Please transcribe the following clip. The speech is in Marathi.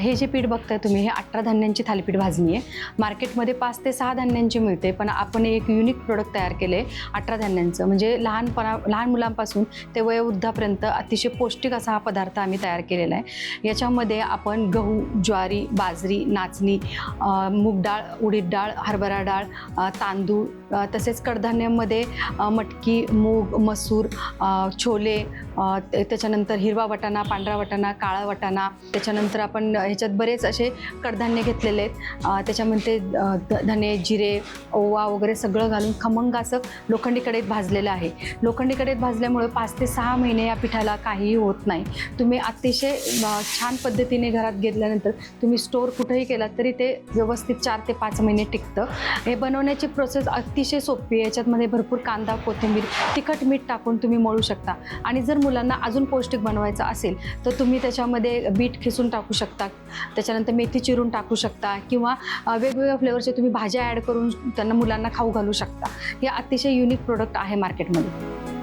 हे जे पीठ बघताय तुम्ही हे अठरा धान्यांची थालीपीठ भाजणी आहे. मार्केटमध्ये पाच ते सहा धान्यांची मिळते पण आपण एक युनिक प्रोडक्ट तयार केले अठरा धान्यांचं. म्हणजे लहानपणा लहान मुलांपासून ते वयोवृद्धापर्यंत अतिशय पौष्टिक असा हा पदार्थ आम्ही तयार केलेला आहे. याच्यामध्ये आपण गहू ज्वारी बाजरी नाचणी मूग डाळ उडीद डाळ हरभरा डाळ तांदूळ तसेच कडधान्यांमध्ये मटकी मूग मसूर छोले त्याच्यानंतर हिरवा वटाणा पांढरा वटाणा काळा वटाणा त्याच्यानंतर आपण ह्याच्यात बरेच असे कडधान्य घेतलेले आहेत. त्याच्यामध्ये धने जिरे ओवा वगैरे सगळं घालून खमंग असं लोखंडी भाजलेलं आहे. लोखंडीकडेत भाजल्यामुळे पाच ते सहा महिने या पिठाला काहीही होत नाही. तुम्ही अतिशय छान पद्धतीने घरात घेतल्यानंतर तुम्ही स्टोअर कुठेही केलात तरी ते व्यवस्थित चार ते पाच महिने टिकतं. हे बनवण्याची प्रोसेस अतिशय सोपी आहे. याच्यातमध्ये भरपूर कांदा कोथिंबीर तिखट मीठ टाकून तुम्ही मळू शकता. आणि जर मुलांना अजून पौष्टिक बनवायचं असेल तर तुम्ही त्याच्यामध्ये बीट खिसून टाकू शकता. त्याच्यानंतर मेथी चिरून टाकू शकता किंवा वेगवेगळ्या फ्लेवरचे तुम्ही भाज्या ॲड करून त्यांना मुलांना खाऊ घालू शकता. हे अतिशय युनिक प्रोडक्ट आहे मार्केटमध्ये